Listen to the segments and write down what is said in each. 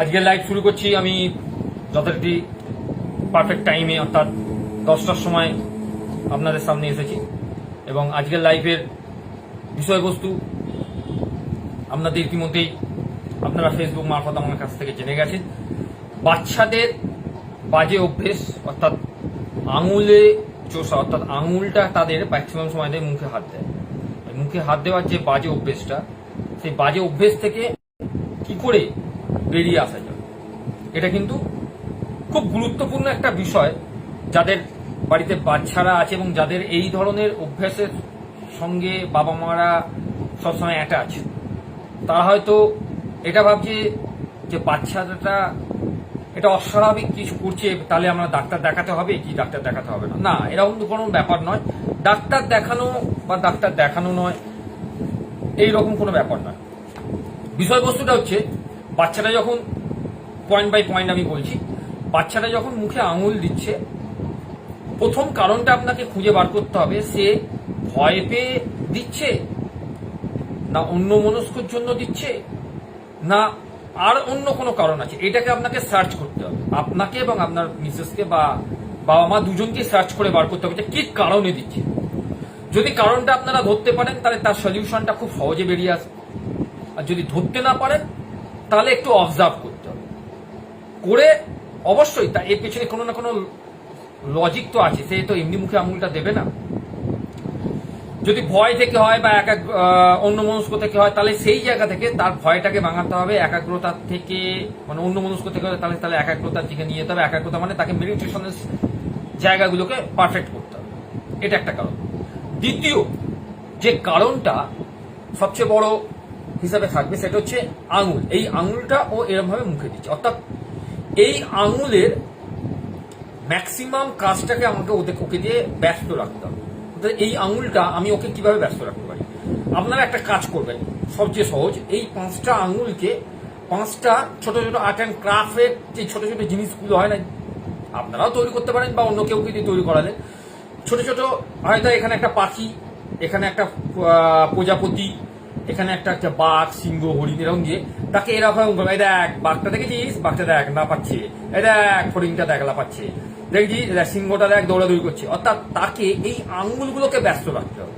আজকে লাইভ শুরু করছি আমি যথারীতি পারফেক্ট টাইমে অর্থাৎ দশটার সময় আপনাদের সামনে এসেছি। এবং আজকের লাইভের বিষয়বস্তু আপনাদের ইতিমধ্যেই আপনারা ফেসবুক মারফত আমার কাছ থেকে জেনে গেছেন। বাচ্চাদের বাজে অভ্যেস, অর্থাৎ আঙুলে চোষা, অর্থাৎ আঙুলটা তাদের ম্যাক্সিমাম সময় মুখে হাত দেয়। মুখে হাত দেওয়ার যে বাজে অভ্যেসটা, সেই বাজে অভ্যেস থেকে কি করে বেরিয়ে আসা যায় এটা কিন্তু খুব গুরুত্বপূর্ণ একটা বিষয় যাদের বাড়িতে বাচ্চারা আছে এবং যাদের এই ধরনের অভ্যাসের সঙ্গে বাবা মারা সবসময় অ্যাটাচ তারা হয়তো এটা ভাবছে যে বাচ্চাটা এটা অস্বাভাবিক কিছু করছে, তাহলে আমরা ডাক্তার দেখাতে হবে, কি ডাক্তার দেখাতে হবে না? না, এরকম তো কোনো ব্যাপার নয়। ডাক্তার দেখানো বা ডাক্তার দেখানো নয় এই রকম কোনো ব্যাপার নয়। বিষয়বস্তুটা হচ্ছে বাচ্চাটা যখন পয়েন্ট বাই পয়েন্ট আমি বলছি, বাচ্চাটা যখন মুখে আঙুল দিচ্ছে, প্রথম কারণটা আপনাকে খুঁজে বার করতে হবে, সে ভয় পেয়ে দিচ্ছে, না অন্য মনস্কর জন্য দিচ্ছে, না আর অন্য কোনো কারণ আছে। এটাকে আপনাকে সার্চ করতে হবে। আপনাকে এবং আপনার মিসেসকে বা বাবা মা দুজনকে সার্চ করে বার করতে হবে যে কি কারণে দিচ্ছে। যদি কারণটা আপনারা ধরতে পারেন, তাহলে তার সলিউশনটা খুব সহজে বেরিয়ে আসবে। আর যদি ধরতে না পারেন তাহলে একটু অবজার্ভ করতে হবে। করে অবশ্যই তা এর পেছনে কোনো না কোনো লজিক তো আছে, সে তো এমনি মুখে আঙুলটা দেবে না। যদি ভয় থেকে হয় বা এক অন্য মনস্ক থেকে হয়, তাহলে সেই জায়গা থেকে তার ভয়টাকে ভাঙাতে হবে, একাগ্রতা থেকে মানে অন্য মনস্ক থেকে তাহলে তাহলে একাগ্রতার দিকে নিয়ে যেতে হবে। একাগ্রতা মানে তাকে মেডিটেশনের জায়গাগুলোকে পারফেক্ট করতে হবে। এটা একটা কারণ। দ্বিতীয়, যে কারণটা সবচেয়ে বড় হিসাবে থাকবে সেটা হচ্ছে আঙুল। এই আঙুলটা ও এরকম ভাবে মুখে দিচ্ছে। অর্থাৎ এই আঙুলের ম্যাক্সিমাম কাজটাকে আমাকে ওদের ওকে দিয়ে ব্যস্ত রাখতে হবে। এই আঙুলটা আমি ওকে কীভাবে ব্যস্ত রাখতে পারি? আপনারা একটা কাজ করবেন। সবচেয়ে সহজ, এই পাঁচটা আঙুলকে পাঁচটা ছোট ছোট আর্ট অ্যান্ড ক্রাফটের যে ছোট ছোট জিনিসগুলো হয় না, আপনারাও তৈরি করতে পারেন বা অন্য কেউ যদি তৈরি করালেন। ছোট ছোট হয়তো এখানে একটা পাখি, এখানে একটা প্রজাপতি এখানে একটা একটা বাঘ, সিংহ, হরিণ এরকম দিয়ে তাকে এরকম এই দেখ, বাঘটা দেখেছিস? বাঘটা দেখ, না পাচ্ছে। এই দেখ, হরিণটা দেখ, না পাচ্ছে। দেখছি সিংহটা দেখ, দৌড়াদৌড়ি করছে। অর্থাৎ তাকে এই আঙ্গুলগুলোকে ব্যস্ত রাখতে হবে।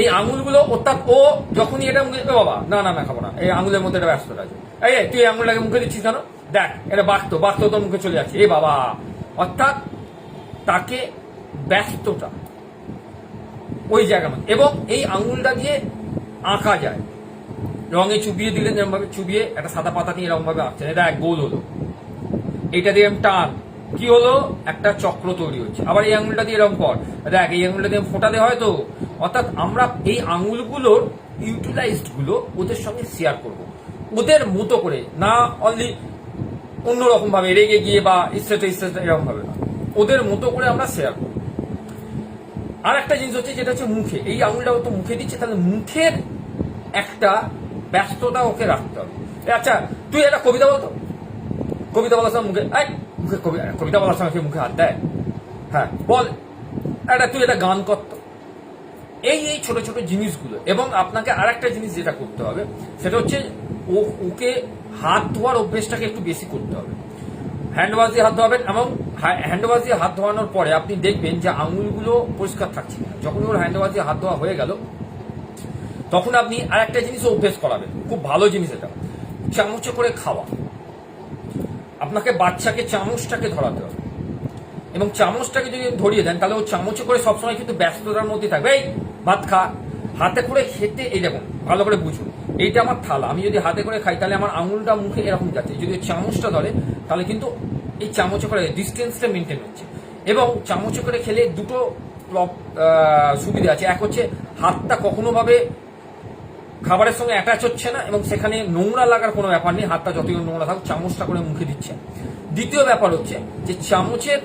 এই আঙুলগুলো, অর্থাৎ ও যখনই এটা মুখে বাবা, না না না, খাব না। এই আঙুলের মধ্যে এটা ব্যস্ত আছে এই তুই আঙুলটাকে মুখে দিচ্ছিস কেন? দেখ, এটা বাড়তো বাড়তো তোর মুখে চলে যাচ্ছে। এ বাবা, অর্থাৎ তাকে ব্যস্ততা ওই মধ্যে। এবং এই আঙুলটা দিয়ে আঁকা যায়। রঙে চুবিয়ে দিলেন এরকম ভাবে চুবিয়ে একটা সাদা পাতা নিয়ে এরকম ভাবে আঁকছেন। এটা এক গোল হলো। এটা দিয়ে টান। কি হলো? একটা চক্র তৈরি হচ্ছে। আবার এই আঙুলটা দিয়ে এরকম কর দেখ, এই আঙুলটা দিয়ে ফোটা দেওয়া হয় তো? অর্থাৎ আমরা এই আঙুলগুলোর ইউটিলাইজডগুলো ওদের সঙ্গে শেয়ার করব। ওদের মতো করে, না অনলি অন্যরকম ভাবে রেগে গিয়ে বা ইচ্ছেতে ইচ্ছেতে এরকম ভাবে না। ওদের মতো করে আমরা শেয়ার করব। আর একটা জিনিস হচ্ছে যেটা হচ্ছে মুখে। এই আঙুলটা তো মুখে দিচ্ছে, তাহলে মুখের একটা ব্যস্ততা ওকে রাখতে হবে। আচ্ছা তুই একটা কবিতা বলতো? কবিতা বলার সময় মুখে মুখে কবি- কবিতা বলার সময় মুখে হাত দেয়। হ্যাঁ বল। একটা তুই একটা গান করতো এই এই ছোট ছোট জিনিসগুলো, এবং আপনাকে আর একটা জিনিস যেটা করতে হবে, সেটা হচ্ছে ও ওকে হাত ধোয়ার অভ্যেসটাকে একটু বেশি করতে হবে। হ্যান্ড ওয়াশ দিয়ে হাত ধোয়াবেন, এবং হ্যান্ড ওয়াশ দিয়ে হাত ধোয়ানোর পরে আপনি দেখবেন যে আঙুলগুলো পরিষ্কার থাকছে না। যখন ওর হ্যান্ড ওয়াশ দিয়ে হাত ধোয়া হয়ে গেল, তখন আপনি আর একটা জিনিস অভ্যেস করাবেন। খুব ভালো জিনিস এটা। চামচে করে খাওয়া। আপনাকে বাচ্চাকে চামচটাকে ধরাতে হবে। এবং চামচটাকে যদি ধরিয়ে দেন, তাহলে ও চামচে করে সবসময় কিন্তু ব্যস্ততার মধ্যে থাকবে। এই, ভাত খা। হাতে করে খেতে, এই দেখুন, ভালো করে বুঝুন। এইটা আমার থালা। আমি যদি হাতে করে খাই, তাহলে আমার আঙুলটা মুখে এরকম যাচ্ছে। যদি চামচটা ধরে, তাহলে কিন্তু এই চামচে করে ডিস্টেন্সটা মেনটেন হচ্ছে। এবং চামচে করে খেলে দুটো সুবিধা আছে। এক হচ্ছে হাতটা কখনো ভাবে খাবারের সঙ্গে অ্যাটাচ হচ্ছে না এবং সেখানে নোংরা লাগার কোনো ব্যাপার নেই। হাতটা যতই নোংরা থাকুক, চামচটা করে মুখে দিচ্ছে। দ্বিতীয় ব্যাপার হচ্ছে যে চামচের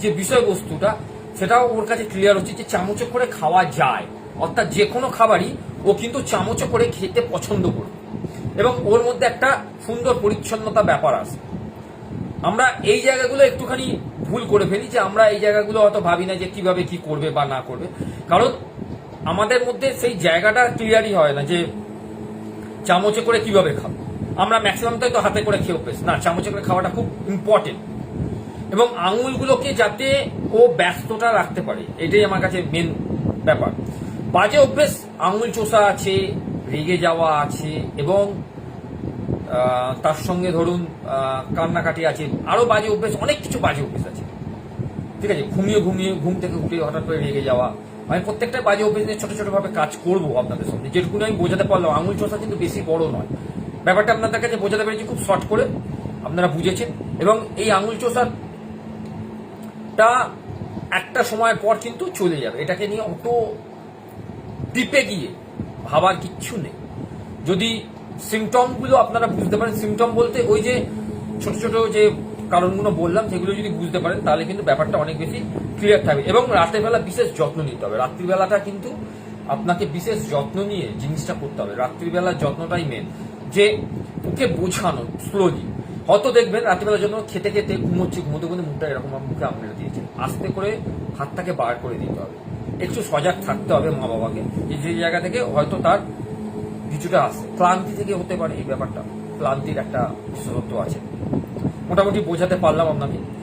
যে বিষয়বস্তুটা, সেটাও ওর কাছে ক্লিয়ার হচ্ছে যে চামচে করে খাওয়া যায়। অর্থাৎ যে কোনো খাবারই ও কিন্তু চামচে করে খেতে পছন্দ করবে। এবং ওর মধ্যে একটা সুন্দর পরিচ্ছন্নতা ব্যাপার আছে। আমরা এই জায়গাগুলো একটুখানি ভুল করে ফেলি যে আমরা এই জায়গাগুলো অত ভাবি না যে কীভাবে কি করবে বা না করবে। কারণ আমাদের মধ্যে সেই জায়গাটা ক্লিয়ারই হয় না যে চামচে করে কীভাবে খাব। আমরা ম্যাক্সিমামটাই তো হাতে করে খেয়ে অভ্যেস না, চামচে করে খাওয়াটা খুব ইম্পর্টেন্ট এবং আঙুলগুলোকে যাতে ও ব্যস্ততা রাখতে পারে, এটাই আমার কাছে মেন ব্যাপার। বাজে অভ্যেস, আঙুল চোষা আছে, রেগে যাওয়া আছে, এবং তার সঙ্গে ধরুন কান্নাকাটি আছে, আরও বাজে অভ্যেস, অনেক কিছু বাজে অভ্যেস আছে। ঠিক আছে? ঘুমিয়ে ঘুমিয়ে, ঘুম থেকে উঠে হঠাৎ করে রেগে যাওয়া। আমি প্রত্যেকটা বাজে অভ্যেস নিয়ে ছোট ছোট ভাবে কাজ করব আপনাদের সামনে। যেটুকুনি আমি বোঝাতে পারলাম, আঙুল চোষা কিন্তু বেশি বড় নয়। ব্যাপারটা আপনাদের কাছে বোঝাতে পেরেছি খুব শর্ট করে, আপনারা বুঝেছেন। এবং এই আঙুল চোষার টা একটা সময় পর কিন্তু চলে যাবে। এটাকে নিয়ে অত ডিপে গিয়ে ভাবার কিচ্ছু নেই। যদি সিমটমগুলো আপনারা বুঝতে পারেন। সিমটম বলতে ওই যে ছোট ছোট যে কারণগুলো বললাম, সেগুলো যদি বুঝতে পারেন, তাহলে কিন্তু ব্যাপারটা অনেক বেশি ক্লিয়ার থাকবে। এবং রাতের বেলা বিশেষ যত্ন নিতে হবে। রাত্রিবেলাটা কিন্তু আপনাকে বিশেষ যত্ন নিয়ে জিনিসটা করতে হবে। রাত্রিবেলার যত্নটাই মেন যে ওকে বোঝানো স্লোলি হয়তো দেখবেন, রাত্রিবেলার জন্য খেতে খেতে ঘুমোচ্ছে, ঘুমোতে ঘুমোতে মুখটা এরকম মুখে আমলে দিয়েছে। আস্তে করে হাতটাকে বার করে দিতে হবে। একটু সজাগ থাকতে হবে মা বাবাকে যে জায়গা থেকে হয়তো তার কিছুটা ক্লান্তি থেকে হতে পারে এই ব্যাপারটা। ক্লান্তির একটা বিশেষত্ব আছে। মোটামুটি বোঝাতে পারলাম আপনাকে।